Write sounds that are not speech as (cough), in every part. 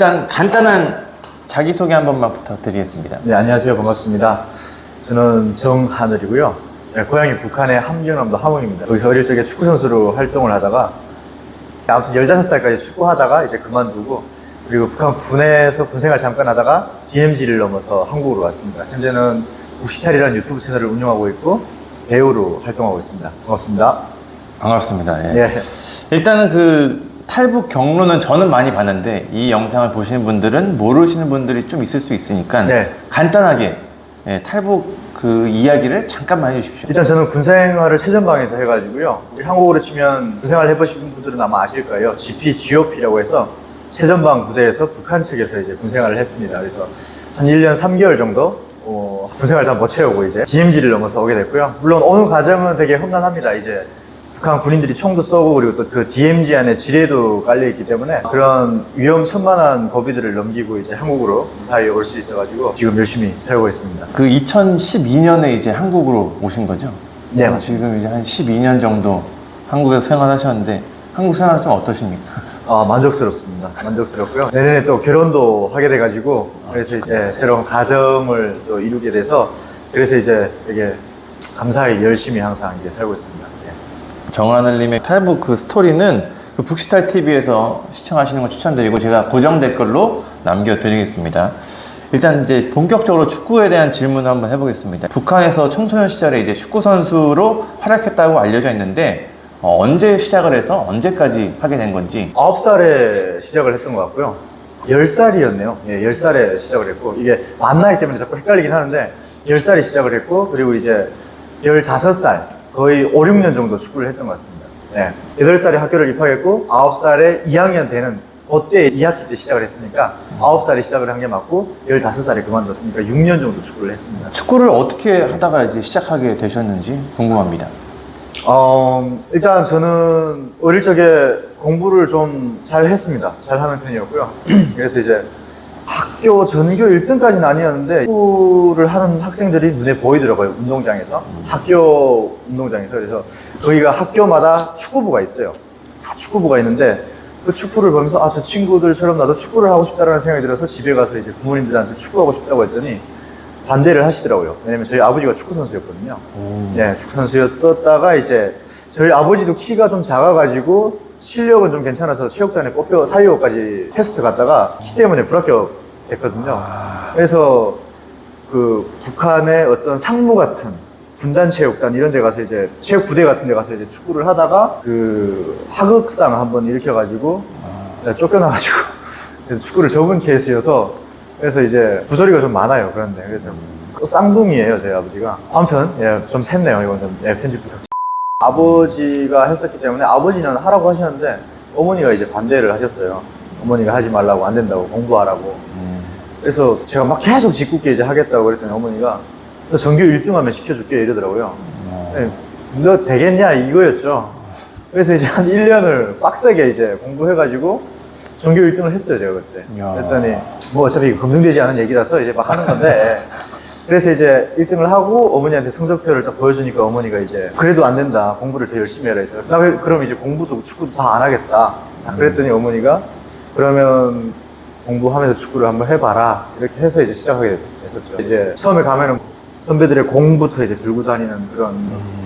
일단 간단한 자기소개 한 번만 부탁드리겠습니다. 네, 안녕하세요. 반갑습니다. 저는 정하늘이고요. 네, 고향이 북한의 함경남도 함흥입니다. 여기서 어릴 적에 축구선수로 활동을 하다가 아무튼 15살까지 축구하다가 이제 그만두고 그리고 북한 군에서 군생활 잠깐 하다가 DMZ를 넘어서 한국으로 왔습니다. 현재는 국시탈이라는 유튜브 채널을 운영하고 있고 배우로 활동하고 있습니다. 반갑습니다. 반갑습니다. 예. 예. 일단은 그 탈북 경로는 저는 많이 봤는데 이 영상을 보시는 분들은 모르시는 분들이 좀 있을 수 있으니까 네. 간단하게 예, 탈북 그 이야기를 잠깐만 해주십시오. 일단 저는 군생활을 최전방에서 해가지고요. 한국어로 치면 군생활 해보신 분들은 아마 아실 거예요. GP, GOP라고 해서 최전방 부대에서 북한 측에서 이제 군생활을 했습니다. 그래서 한 1년 3개월 정도 어, 군생활 다 못 채우고 이제 DMZ를 넘어서 오게 됐고요. 물론 오는 과정은 되게 험난합니다. 이제 북한 군인들이 총도 쏘고 그리고 또 그 DMZ 안에 지뢰도 깔려 있기 때문에 그런 위험천만한 거리들을 넘기고 이제 한국으로 무사히 올 수 있어가지고 지금 열심히 살고 있습니다. 그 2012년에 이제 한국으로 오신 거죠? 네, 어. 지금 이제 한 12년 정도 한국에서 생활하셨는데 한국 생활 좀 어떠십니까? 아, 만족스럽습니다. 만족스럽고요. 내년에 또 결혼도 하게 돼가지고, 그래서 이제 새로운 가정을 또 이루게 돼서, 그래서 이제 되게 감사하게 열심히 항상 이제 살고 있습니다. 예. 정하늘님의 탈북 그 스토리는 그 북시탈 TV에서 시청하시는 걸 추천드리고 제가 고정 댓글로 남겨드리겠습니다. 일단 이제 본격적으로 축구에 대한 질문을 한번 해보겠습니다. 북한에서 청소년 시절에 이제 축구 선수로 활약했다고 알려져 있는데 어, 언제 시작을 해서 언제까지 하게 된 건지 9살에 시작을 했던 것 같고요. 10살이었네요. 예, 10살에 시작을 했고, 이게 만 나이 때문에 자꾸 헷갈리긴 하는데, 10살에 시작을 했고, 그리고 이제 15살, 거의 5, 6년 정도 축구를 했던 것 같습니다. 예, 8살에 학교를 입학했고, 9살에 2학년 되는, 그때 2학기 때 시작을 했으니까, 9살에 시작을 한 게 맞고, 15살에 그만뒀으니까 6년 정도 축구를 했습니다. 축구를 어떻게 하다가 이제 시작하게 되셨는지 궁금합니다. 어, 일단 저는 어릴 적에 공부를 좀 잘 했습니다. 잘 하는 편이었고요. (clears throat) 그래서 이제 학교 전교 1등까지는 아니었는데 축구를 하는 학생들이 눈에 보이더라고요. 운동장에서. 학교 운동장에서. 그래서 거기가 학교마다 축구부가 있어요. 다 축구부가 있는데 그 축구를 보면서 아, 저 친구들처럼 나도 축구를 하고 싶다라는 생각이 들어서 집에 가서 이제 부모님들한테 축구하고 싶다고 했더니 반대를 하시더라고요. 왜냐면 저희 아버지가 축구 선수였거든요. 네, 축구 선수였었다가 이제 저희 아버지도 키가 좀 작아가지고 실력은 좀 괜찮아서 체육단에 뽑혀 사이오까지 테스트 갔다가 키 때문에 불합격 됐거든요. 그래서 그 북한의 어떤 상무 같은 군단 체육단 이런 데 가서 이제 체육 부대 같은 데 가서 이제 축구를 하다가 그 하극상 한번 일으켜가지고 네, 쫓겨나가지고 (laughs) 축구를 접은 케이스여서 그래서 이제 부조리가 좀 많아요 그런데. 그래서 쌍둥이에요 저희 아버지가. 아무튼 예, 좀 샜네요. 이건 좀 예, 편집 부탁. 아버지가 했었기 때문에 아버지는 하라고 하셨는데 어머니가 이제 반대를 하셨어요. 어머니가 하지 말라고 안 된다고 공부하라고 그래서 제가 막 계속 짓궂게 이제 하겠다고 그랬더니 어머니가 너 전교 1등 하면 시켜줄게. 이러더라고요. 네, 너 되겠냐? 이거였죠. 그래서 이제 한 1년을 빡세게 이제 공부해가지고 전교 1등을 했어요 제가 그때. 야. 그랬더니 뭐 어차피 검증되지 않은 얘기라서 이제 막 하는 건데. 그래서 이제 1등을 하고 어머니한테 성적표를 딱 보여주니까 어머니가 이제 그래도 안 된다. 공부를 더 열심히 해라. 해서 나 그럼 이제 공부도 축구도 다 안 하겠다. 딱 그랬더니 어머니가 그러면 공부하면서 축구를 한번 해봐라 이렇게 해서 이제 시작하게 됐었죠 이제 처음에 가면은 선배들의 공부터 이제 들고 다니는 그런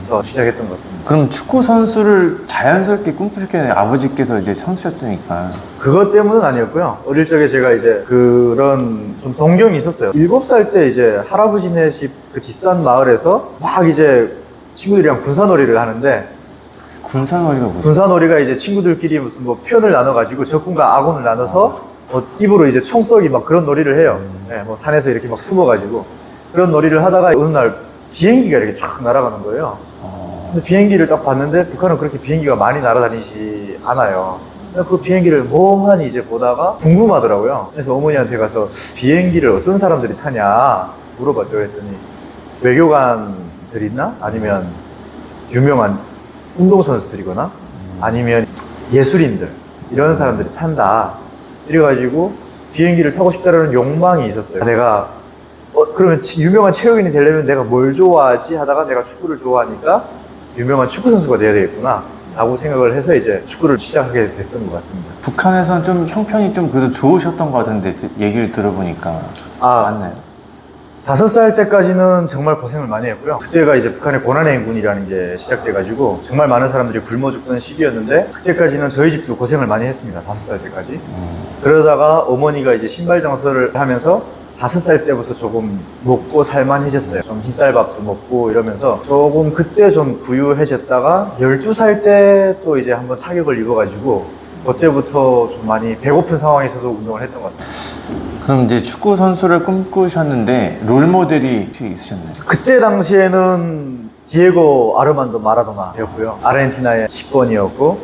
더 시작했던 것 같습니다 그럼 축구 선수를 자연스럽게 꿈꾸셨겠네요 아버지께서 이제 선수였으니까. 그것 때문은 아니었고요. 어릴 적에 제가 이제 그런 좀 동경이 있었어요. 일곱 살 때 이제 할아버지네 집 그 뒷산 마을에서 막 이제 친구들이랑 군사놀이를 하는데 군사놀이가 무슨? 군사놀이가 이제 친구들끼리 무슨 뭐 편을 나눠가지고 적군과 아군을 나눠서 뭐 입으로 이제 총 쏘기 막 그런 놀이를 해요. 네, 뭐 산에서 이렇게 막 숨어가지고 그런 놀이를 하다가 어느 날 비행기가 이렇게 쫙 날아가는 거예요. 근데 비행기를 딱 봤는데 북한은 그렇게 비행기가 많이 날아다니지 않아요. 그 비행기를 멍하니 이제 보다가 궁금하더라고요. 그래서 어머니한테 가서 비행기를 어떤 사람들이 타냐 물어봤죠. 그랬더니 외교관들 있나? 아니면 유명한 운동선수들이거나 아니면 예술인들 이런 사람들이 탄다. 이래가지고 비행기를 타고 싶다라는 욕망이 있었어요. 내가 어, 그러면 치- 유명한 체육인이 되려면 내가 뭘 좋아하지 하다가 내가 축구를 좋아하니까 유명한 축구 선수가 돼야 되겠구나. 라고 생각을 해서 이제 축구를 시작하게 됐던 것 같습니다. 북한에서는 좀 형편이 좀 그래도 좋으셨던 것 같은데 얘기를 들어보니까 아, 맞나요? 다섯 살 때까지는 정말 고생을 많이 했고요. 그때가 이제 북한의 고난의 행군이라는 게 시작돼가지고 정말 많은 사람들이 굶어 죽던 시기였는데 그때까지는 저희 집도 고생을 많이 했습니다. 다섯 살 때까지. 그러다가 어머니가 이제 신발 장사를 하면서 다섯 살 때부터 조금 먹고 살만해졌어요. 좀 흰쌀밥도 먹고 이러면서 조금 그때 좀 부유해졌다가 12살 때 또 이제 한번 타격을 입어가지고 그때부터 좀 많이 배고픈 상황에서도 운동을 했던 것 같습니다. 그럼 이제 축구 선수를 꿈꾸셨는데 롤 모델이 혹시 있으셨나요? 그때 당시에는 디에고 아르만도 마라도나였고요. 아르헨티나의 10번이었고,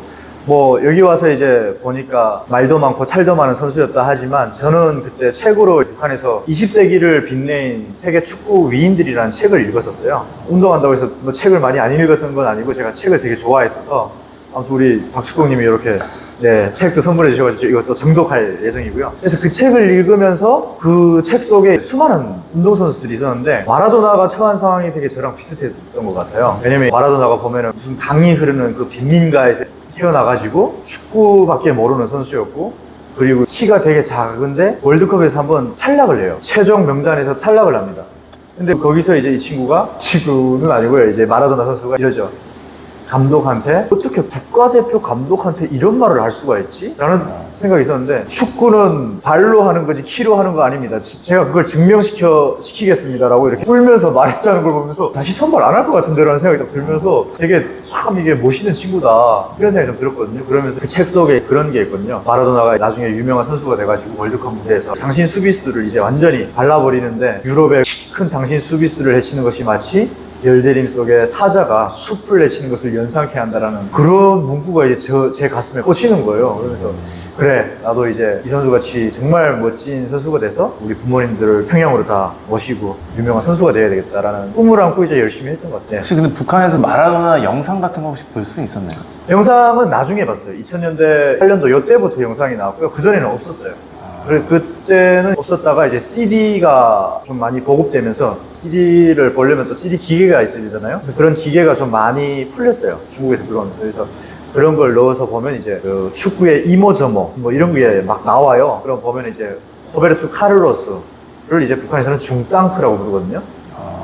뭐, 여기 와서 이제 보니까 말도 많고 탈도 많은 선수였다 하지만 저는 그때 책으로 북한에서 20세기를 빛낸 세계 축구 위인들이라는 책을 읽었었어요. 운동한다고 해서 뭐 책을 많이 안 읽었던 건 아니고 제가 책을 되게 좋아했어서 아무튼 우리 박수공님이 이렇게 네, 책도 선물해 주셔가지고 이것도 정독할 예정이고요. 그래서 그 책을 읽으면서 그 책 속에 수많은 운동선수들이 있었는데 마라도나가 처한 상황이 되게 저랑 비슷했던 것 같아요. 왜냐면 마라도나가 보면은 무슨 강이 흐르는 그 빈민가에서 태어나가지고 축구밖에 모르는 선수였고 그리고 키가 되게 작은데 월드컵에서 한번 탈락을 해요. 최종 명단에서 탈락을 합니다. 근데 거기서 이제 이 친구가 지구는 아니고요. 이제 마라도나 선수가 이러죠. 감독한테 어떻게 국가대표 감독한테 이런 말을 할 수가 있지? 라는 생각이 있었는데 축구는 발로 하는 거지 키로 하는 거 아닙니다. 지- 제가 그걸 증명시켜 시키겠습니다라고 이렇게 울면서 말했다는 걸 보면서 다시 선발 안 할 것 같은데라는 생각이 딱 들면서 되게 참 이게 멋있는 친구다 이런 생각이 좀 들었거든요. 그러면서 그 책 속에 그런 게 있거든요. 마라도나가 나중에 유명한 선수가 돼가지고 월드컵 무대에서 장신 수비수들을 이제 완전히 발라버리는데 유럽의 키큰 장신 수비수들을 해치는 것이 마치 열대림 속에 사자가 숲을 내치는 것을 연상케 한다라는 그런 문구가 이제 저, 제 가슴에 꽂히는 거예요. 그러면서 그래 나도 이제 이 선수 같이 정말 멋진 선수가 돼서 우리 부모님들을 평양으로 다 모시고 유명한 선수가 돼야 되겠다라는 꿈을 안고 이제 열심히 했던 것 같습니다. 혹시 근데 북한에서 마라도나 영상 같은 거 혹시 볼 수 있었나요? 영상은 나중에 봤어요. 2000년대 8년도 이때부터 영상이 나왔고요. 그 전에는 없었어요. 그래 그 때는 없었다가 이제 CD가 좀 많이 보급되면서 CD를 보려면 또 CD 기계가 있어야 되잖아요. 그런 기계가 좀 많이 풀렸어요. 중국에서 들어오면서 그래서 그런 걸 넣어서 보면 이제 그 축구의 이모저모 뭐 이런 게 막 나와요. 그럼 보면 이제 호베르투 카를로스를 이제 북한에서는 중땅크라고 부르거든요.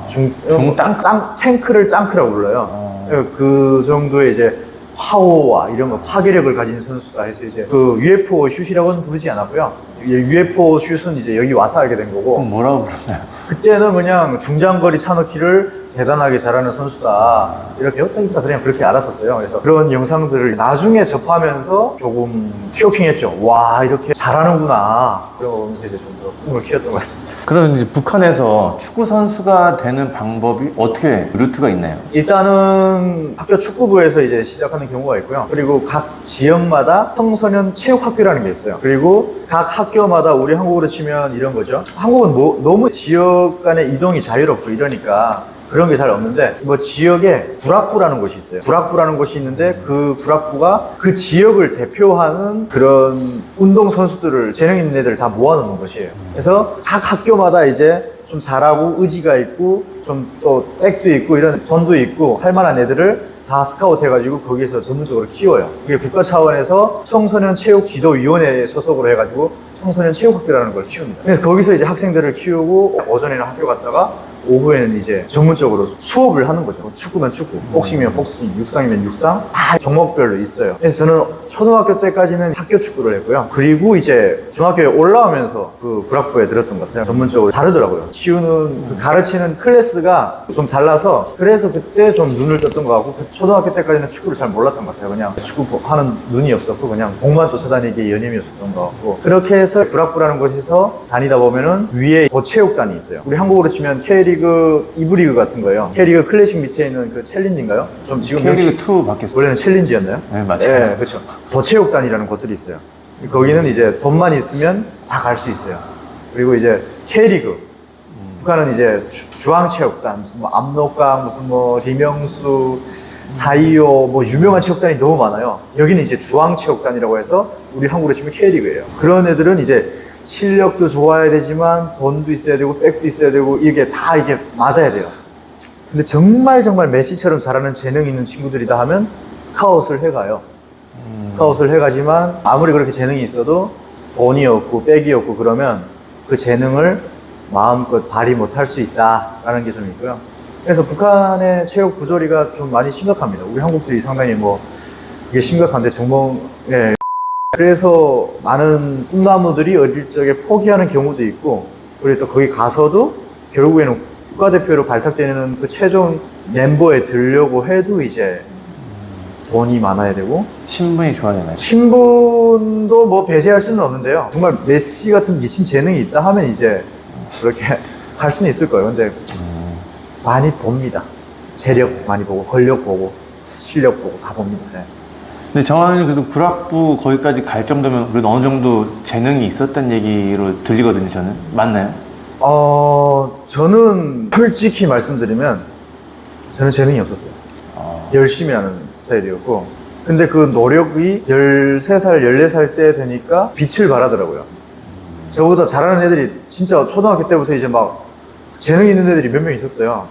중, 중땅크? 땅, 탱크를 땅크라고 불러요. 어. 그 정도의 이제 파워와 이런 거 파괴력을 가진 선수다 해서 이제 그 UFO 슛이라고는 부르지 않았고요. 이 UFO 슛은 이제 여기 와서 알게 된 거고 그럼 뭐라고 부르나요? 그때는 그냥 중장거리 차넣기를 대단하게 잘하는 선수다 이렇게 배웠다기보다 그냥 그렇게 알았었어요. 그래서 그런 영상들을 나중에 접하면서 조금 쇼킹했죠. 와 이렇게 잘하는구나. 그러면서 이제 좀 더 꿈을 키웠던 것 같습니다. 그럼 이제 북한에서 축구 선수가 되는 방법이 어떻게 루트가 있나요? 일단은 학교 축구부에서 이제 시작하는 경우가 있고요. 그리고 각 지역마다 청소년 체육학교라는 게 있어요. 그리고 각 학교마다 우리 한국으로 치면 이런 거죠. 한국은 뭐- 너무 지역 간의 이동이 자유롭고 이러니까 그런 게 잘 없는데 뭐 지역에 불학부라는 곳이 있어요. 불학부라는 곳이 있는데 그 불학부가 그 지역을 대표하는 그런 운동 선수들을 재능 있는 애들 다 모아놓는 곳이에요. 그래서 각 학교마다 이제 좀 잘하고 의지가 있고 좀또 백도 있고 이런 돈도 있고 할 만한 애들을 다 스카우트 해가지고 거기에서 전문적으로 키워요. 그게 국가 차원에서 청소년 체육 지도위원회에 소속으로 해가지고 청소년 체육학교라는 걸 키웁니다. 그래서 거기서 이제 학생들을 키우고 오전에는 학교 갔다가 오후에는 이제 전문적으로 수업을 하는 거죠. 축구면 축구, 복싱이면 복싱, 육상이면 육상 다 종목별로 있어요. 그래서 저는 초등학교 때까지는 학교 축구를 했고요. 그리고 이제 중학교에 올라오면서 그 불학부에 들었던 것 같아요. 전문적으로 다르더라고요. 키우는 그 가르치는 클래스가 좀 달라서 그래서 그때 좀 눈을 떴던 것 같고 그 초등학교 때까지는 축구를 잘 몰랐던 것 같아요. 그냥 축구 하는 눈이 없었고 그냥 공만 쫓아다니기에 연임이었었던 것 같고 그렇게 해서 불학부라는 곳에서 다니다 보면은 위에 고체육단이 있어요. 우리 한국으로 치면 K리그, 이브리그 같은 거예요. K리그 클래식 밑에 있는 그 챌린지인가요? 좀 지금 명칭- K리그 2 바뀌었어요. 원래는 챌린지였나요? 네, 맞아요. 네, 그렇죠. 도체육단이라는 곳들이 있어요. 거기는 이제 돈만 있으면 다 갈 수 있어요. 그리고 이제 K리그. 북한은 이제 주- 중앙체육단, 무슨 뭐 압록강, 무슨 뭐 리명수, 사이오, 뭐 유명한 체육단이 너무 많아요. 여기는 이제 중앙체육단이라고 해서 우리 한국으로 치면 K리그예요. 그런 애들은 이제 실력도 좋아야 되지만 돈도 있어야 되고 백도 있어야 되고 이게 다 이게 맞아야 돼요. 근데 정말 정말 메시처럼 잘하는 재능 있는 친구들이다 하면 스카웃을 해가요. 스카웃을 해가지만 아무리 그렇게 재능이 있어도 돈이 없고 백이 없고 그러면 그 재능을 마음껏 발휘 못할 수 있다라는 게 좀 있고요. 그래서 북한의 체육 부조리가 좀 많이 심각합니다. 우리 한국들이 상당히 뭐 이게 심각한데 정말 예. 그래서 많은 꿈나무들이 어릴 적에 포기하는 경우도 있고 그리고 또 거기 가서도 결국에는 국가대표로 발탁되는 그 최종 멤버에 들려고 해도 이제 돈이 많아야 되고 신분이 좋아야 되나요? 신분도 뭐 배제할 수는 없는데요. 정말 메시 같은 미친 재능이 있다 하면 이제 그렇게 (laughs) 할 수는 있을 거예요. 근데 많이 봅니다. 재력 많이 보고, 권력 보고, 실력 보고 다 봅니다. 네. 근데 정한이 그래도 불학부 거기까지 갈 정도면 그래도 어느 정도 재능이 있었던 얘기로 들리거든요, 저는. 맞나요? 어, 저는 솔직히 말씀드리면 저는 재능이 없었어요. 어. 열심히 하는 스타일이었고. 근데 그 노력이 13살, 14살 때 되니까 빛을 발하더라고요. 저보다 잘하는 애들이 진짜 초등학교 때부터 이제 막 재능 있는 애들이 몇 명 있었어요.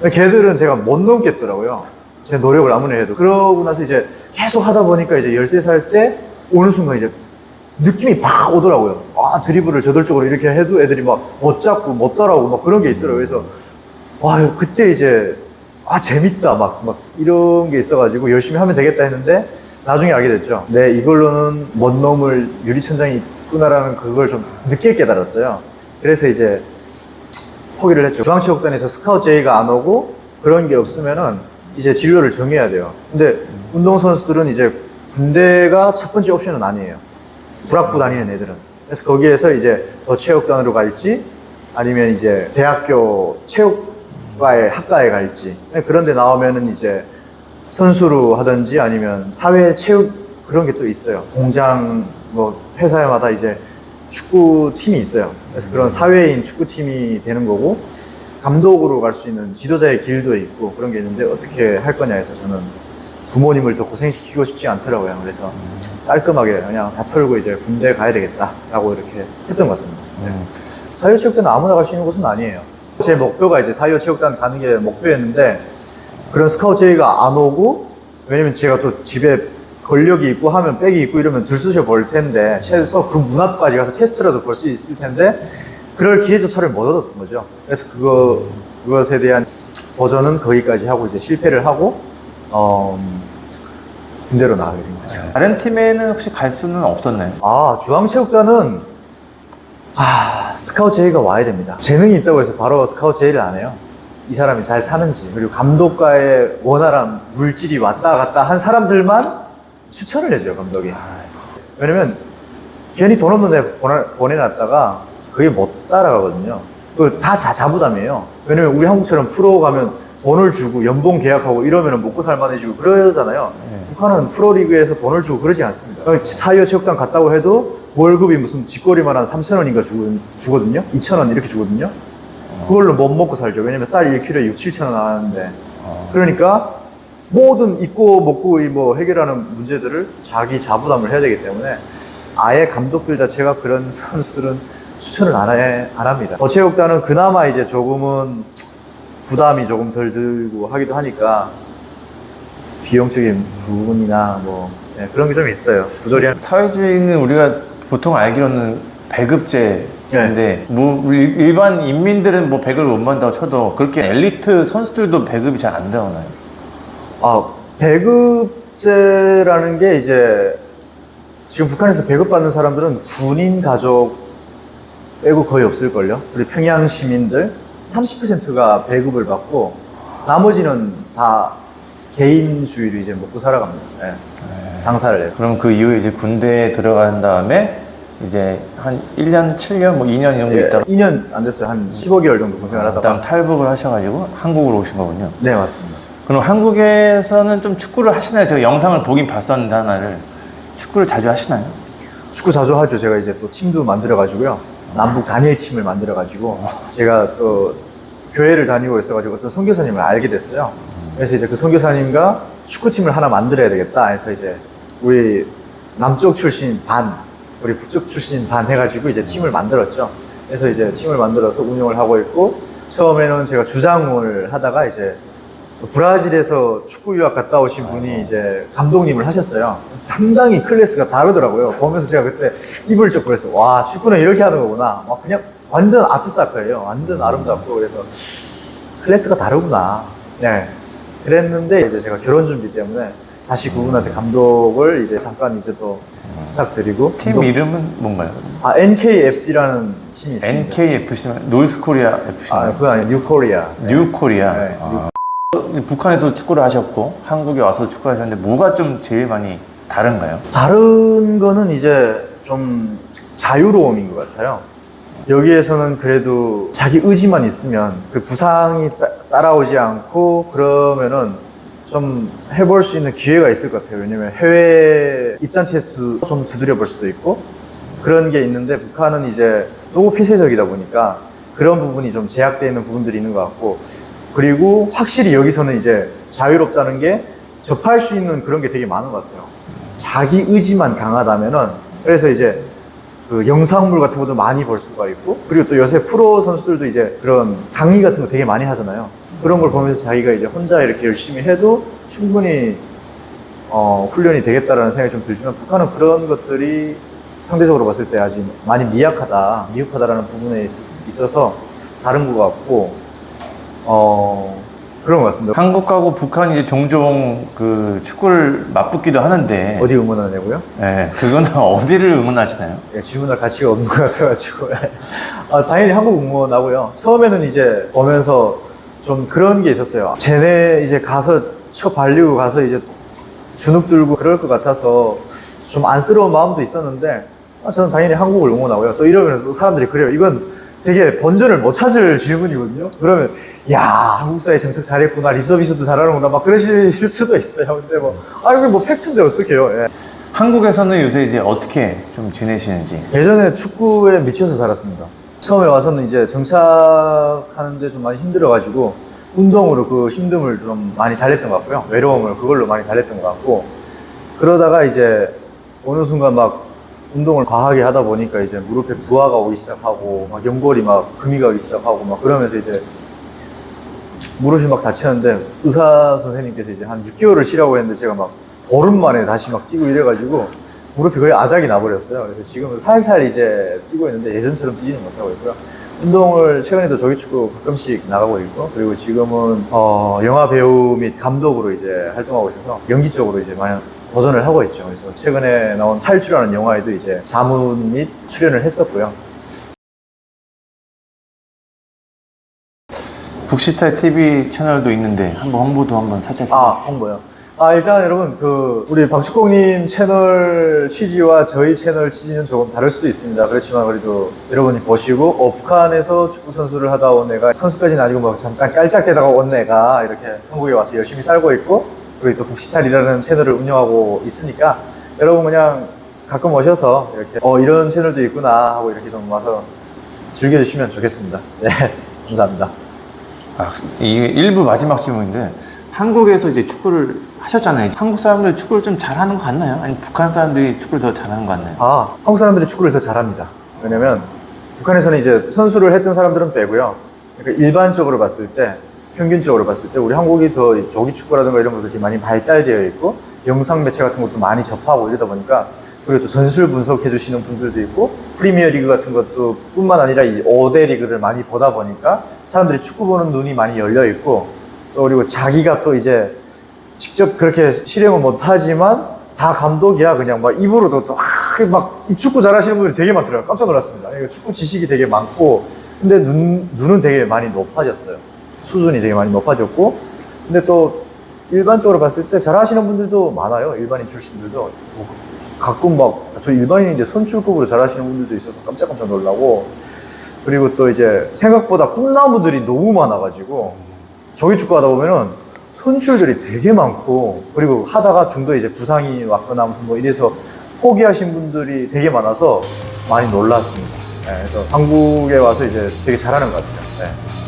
근데 걔들은 제가 못 넘겠더라고요. 제 노력을 아무리 해도. 그러고 나서 이제 계속 하다 보니까 이제 13살 때 어느 순간 이제 느낌이 팍 오더라고요. 아, 드리블을 저돌적으로 이렇게 해도 애들이 막 못 잡고 못 따라오고 막 그런 게 있더라고요. 그래서 와, 그때 이제 아, 재밌다. 막, 막 이런 게 있어가지고 열심히 하면 되겠다 했는데 나중에 알게 됐죠. 네, 이걸로는 못 넘을 유리천장이 있구나라는 그걸 좀 늦게 깨달았어요. 그래서 이제 포기를 했죠. 중앙체육관에서 스카우트 제의가 안 오고 그런 게 없으면은 이제 진로를 정해야 돼요. 근데 운동 선수들은 이제 군대가 첫 번째 옵션은 아니에요. 불학부 다니는 애들은. 그래서 거기에서 이제 더 체육단으로 갈지 아니면 이제 대학교 체육과에 학과에 갈지 그런 데 나오면은 이제 선수로 하든지 아니면 사회 체육 그런 게 또 있어요. 공장 뭐 회사마다 이제 축구 팀이 있어요. 그래서 그런 사회인 축구 팀이 되는 거고 감독으로 갈 수 있는 지도자의 길도 있고 그런 게 있는데 어떻게 할 거냐 해서 저는 부모님을 더 고생시키고 싶지 않더라고요. 그래서 깔끔하게 그냥 다 털고 이제 군대 가야 되겠다라고 이렇게 했던 것 같습니다. 네. 음. 사회체육단 아무나 갈 수 있는 곳은 아니에요. 제 목표가 이제 사회체육단 가는 게 목표였는데 그런 스카우트 제의가 안 오고 왜냐면 제가 또 집에 권력이 있고 하면 백이 있고 이러면 들쑤셔 볼 텐데 최소 그 문 앞까지 가서 테스트라도 볼 수 있을 텐데 그럴 기회조차를 못 얻었던 거죠. 그래서 그거 그것에 대한 도전은 거기까지 하고 이제 실패를 하고 어, 음, 군대로 나가게 된 거죠. 다른 팀에는 혹시 갈 수는 없었나요? 아, 중앙체육단은, 아, 스카우트 제의가 와야 됩니다. 재능이 있다고 해서 바로 스카우트 제의를 안 해요. 이 사람이 잘 사는지, 그리고 감독과의 원활한 물질이 왔다 갔다 한 사람들만 추천을 해줘요, 감독이. 왜냐면, 괜히 돈 없는 애 보내, 보내놨다가 그게 못 따라가거든요. 그다 자부담이에요. 왜냐면 우리 한국처럼 프로 가면 돈을 주고 연봉 계약하고 이러면 먹고 살만해지고 그러잖아요. 네. 북한은 프로리그에서 돈을 주고 그러지 않습니다. 사이어 체육관 갔다고 해도 월급이 무슨 쥐꼬리만 한 3,000원인가 주, 주거든요? 2,000원 이렇게 주거든요? 그걸로 못 먹고 살죠. 왜냐면 쌀 1kg에 6, 7,000원 하는데. 그러니까 모든 입고 먹고 이뭐 해결하는 문제들을 자기 자부담을 해야 되기 때문에 아예 감독들 자체가 그런 (laughs) 선수들은 추천을 안, 해, 안 합니다. 어체육단은 그나마 이제 조금은 부담이 조금 덜 들고 하기도 하니까 비용적인 부분이나 뭐 네, 그런 게 좀 있어요. 부조리한 사회주의는 우리가 보통 알기로는 배급제 인데 네. 뭐 일- 일반 인민들은 뭐 배급을 못 받는다고 쳐도 그렇게 엘리트 선수들도 배급이 잘 안 되나요? 아, 배급제라는 게 이제 지금 북한에서 배급받는 사람들은 군인 가족 빼고 거의 없을걸요. 그리고 평양 시민들 30%가 배급을 받고 나머지는 다 개인주의로 이제 먹고 살아갑니다. 예. 장사를 해서. 그럼 그 이후에 이제 군대에 들어간 다음에 이제 한 1년, 7년, 뭐 2년 정도 예, 있다가 2년 안 됐어요. 한 15개월 정도 고생을 그다음 하다가. 탈북을 하셔가지고 한국으로 오신 거군요. 네, 맞습니다. 그럼 한국에서는 좀 축구를 하시나요? 제가 영상을 보긴 봤었는데 하나를 축구를 자주 하시나요? 축구 자주 하죠. 제가 이제 또 팀도 만들어가지고요. 남북 단일 팀을 만들어가지고 제가 또 교회를 다니고 있어가지고 어떤 선교사님을 알게 됐어요. 그래서 이제 그 선교사님과 축구팀을 하나 만들어야 되겠다 해서 이제 우리 남쪽 출신 반 우리 북쪽 출신 반 해가지고 이제 팀을 만들었죠. 그래서 이제 팀을 만들어서 운영을 하고 있고 처음에는 제가 주장을 하다가 이제 브라질에서 축구 유학 갔다 오신 분이 이제 감독님을 하셨어요. 상당히 클래스가 다르더라고요. 보면서 제가 그때 입을 쩍 그랬어요. 와, 축구는 이렇게 하는 거구나. 막 그냥 완전 아트사커예요. 완전 아름답고 그래서 클래스가 다르구나. 네. 그랬는데 이제 제가 결혼 준비 때문에 다시 그분한테 감독을 이제 잠깐 이제 또 부탁드리고 팀 감독- 이름은 뭔가요? 아 NKFC라는 팀이 있습니다. NKFC면 노스코리아 FC 아, 그거 아니에요. 뉴코리아. 네. 뉴코리아. 네, 아. 북한에서 축구를 하셨고 한국에 와서 축구를 하셨는데 뭐가 좀 제일 많이 다른가요? 다른 거는 이제 좀 자유로움인 것 같아요. 여기에서는 그래도 자기 의지만 있으면 그 부상이 따, 따라오지 않고 그러면은 좀 해볼 수 있는 기회가 있을 것 같아요. 왜냐면 해외 입단 테스트 좀 두드려 볼 수도 있고 그런 게 있는데 북한은 이제 너무 폐쇄적이다 보니까 그런 부분이 좀 제약되어 있는 부분들이 있는 것 같고 그리고 확실히 여기서는 이제 자유롭다는 게 접할 수 있는 그런 게 되게 많은 것 같아요. 자기 의지만 강하다면은 그래서 이제 그 영상물 같은 것도 많이 볼 수가 있고 그리고 또 요새 프로 선수들도 이제 그런 강의 같은 거 되게 많이 하잖아요. 그런 걸 보면서 자기가 이제 혼자 이렇게 열심히 해도 충분히 어, 훈련이 되겠다라는 생각이 좀 들지만 북한은 그런 것들이 상대적으로 봤을 때 아직 많이 미약하다, 미흡하다라는 부분에 있- 있어서 다른 것 같고 어, 그런 것 같습니다. 한국하고 북한이 이제 종종 그 축구를 맞붙기도 하는데 어디 응원하냐고요? 네, 그거는 (laughs) 어디를 응원하시나요? 예, 질문할 가치가 없는 것 같아가지고. (laughs) 아, 당연히 한국 응원하고요. 처음에는 이제 보면서 좀 그런 게 있었어요. 쟤네 이제 가서 쳐 발리고 가서 이제 주눅 들고 그럴 것 같아서 좀 안쓰러운 마음도 있었는데 아, 저는 당연히 한국을 응원하고요. 또 이러면서 사람들이 그래요. 이건 되게 번전을 못 찾을 질문이거든요. 그러면 야 한국 사회 정책 잘했구나 립서비스도 잘하는구나 막 그러실 수도 있어요. 근데 뭐 아 이거 뭐 팩트인데 어떡해요. 예. 한국에서는 요새 이제 어떻게 좀 지내시는지 예전에 축구에 미쳐서 살았습니다. 처음에 와서는 이제 정착하는데 좀 많이 힘들어가지고 운동으로 그 힘듦을 좀 많이 달랬던 것 같고요. 외로움을 그걸로 많이 달랬던 것 같고 그러다가 이제 어느 순간 막 운동을 과하게 하다 보니까 이제 무릎에 부하가 오기 시작하고 막 연골이 막 금이 가기 시작하고 막 그러면서 이제 무릎이 막 다쳤는데 의사 선생님께서 이제 한 6개월을 쉬라고 했는데 제가 막 보름 만에 다시 막 뛰고 이래가지고 무릎이 거의 아작이 나버렸어요. 그래서 지금은 살살 이제 뛰고 있는데 예전처럼 뛰지는 못하고 있고요. 운동을 최근에도 조기축구 가끔씩 나가고 있고 그리고 지금은 어, 영화 배우 및 감독으로 이제 활동하고 있어서 연기 쪽으로 이제 많이 도전을 하고 있죠. 그래서 최근에 나온 탈주라는 영화에도 이제 자문 및 출연을 했었고요. 북시탈 TV 채널도 있는데 한번 홍보도 한번 살짝 아, 홍보요. 아, 일단 여러분, 그, 우리 박식공님 채널 취지와 저희 채널 취지는 조금 다를 수도 있습니다. 그렇지만 그래도 여러분이 보시고, 어, 북한에서 축구 선수를 하다 온 애가, 선수까지는 아니고 뭐 잠깐 깔짝대다가 온 애가 이렇게 한국에 와서 열심히 살고 있고, 그리고 또 북시탈이라는 채널을 운영하고 있으니까, 여러분 그냥 가끔 오셔서 이렇게, 어, 이런 채널도 있구나 하고 이렇게 좀 와서 즐겨주시면 좋겠습니다. (laughs) 네, 감사합니다. 아, 이게 일부 마지막 질문인데 한국에서 이제 축구를 하셨잖아요. 한국 사람들이 축구를 좀 잘하는 것 같나요? 아니면 북한 사람들이 축구를 더 잘하는 것 같나요? 아, 한국 사람들이 축구를 더 잘합니다. 왜냐면 북한에서는 이제 선수를 했던 사람들은 빼고요. 그러니까 일반적으로 봤을 때, 평균적으로 봤을 때 우리 한국이 더 조기 축구라든가 이런 것들이 많이 발달되어 있고 영상 매체 같은 것도 많이 접하고 이러다 보니까 그리고 또 전술 분석해 주시는 분들도 있고 프리미어 리그 같은 것도 뿐만 아니라 이 5대 리그를 많이 보다 보니까 사람들이 축구 보는 눈이 많이 열려 있고 또 그리고 자기가 또 이제 직접 그렇게 실행은 못하지만 다 감독이야 그냥 막 입으로도 또막 축구 잘하시는 분들이 되게 많더라고요. 깜짝 놀랐습니다. 축구 지식이 되게 많고 근데 눈, 눈은 되게 많이 높아졌어요 수준이 되게 많이 높아졌고 근데 또 일반적으로 봤을 때 잘하시는 분들도 많아요 일반인 출신들도 뭐 가끔 막 저 일반인인데 선출급으로 잘하시는 분들도 있어서 깜짝깜짝 놀라고 그리고 또 이제 생각보다 꿈나무들이 너무 많아가지고 조기 축구 하다 보면은 선출들이 되게 많고 그리고 하다가 중도에 이제 부상이 왔거나 무슨 뭐 이래서 포기하신 분들이 되게 많아서 많이 놀랐습니다. 네, 그래서 한국에 와서 이제 되게 잘하는 것 같아요. 네.